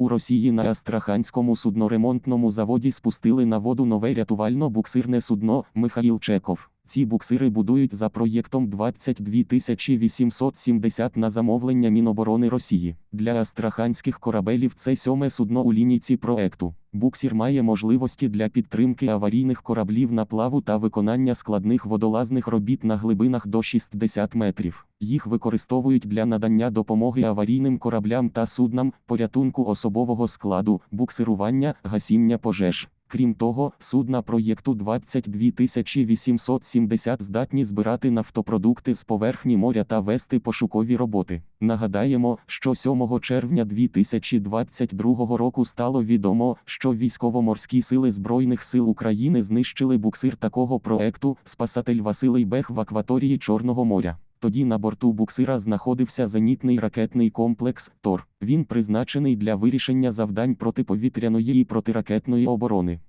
У Росії на Астраханському судноремонтному заводі спустили на воду нове рятувально-буксирне судно Михаїл Чеков. Ці буксири будують за проєктом 22 870 на замовлення Міноборони Росії. Для астраханських корабелів це сьоме судно у лінійці проекту. Буксір має можливості для підтримки аварійних кораблів на плаву та виконання складних водолазних робіт на глибинах до 60 метрів. Їх використовують для надання допомоги аварійним кораблям та суднам, порятунку особового складу, буксирування, гасіння пожеж. Крім того, судна проєкту 22 870 здатні збирати нафтопродукти з поверхні моря та вести пошукові роботи. Нагадаємо, що 7 червня 2022 року стало відомо, що військово-морські сили Збройних сил України знищили буксир такого проекту Спасатель Василий Бех в акваторії Чорного моря. Тоді на борту буксира знаходився зенітний ракетний комплекс ТОР. Він призначений для вирішення завдань протиповітряної і протиракетної оборони.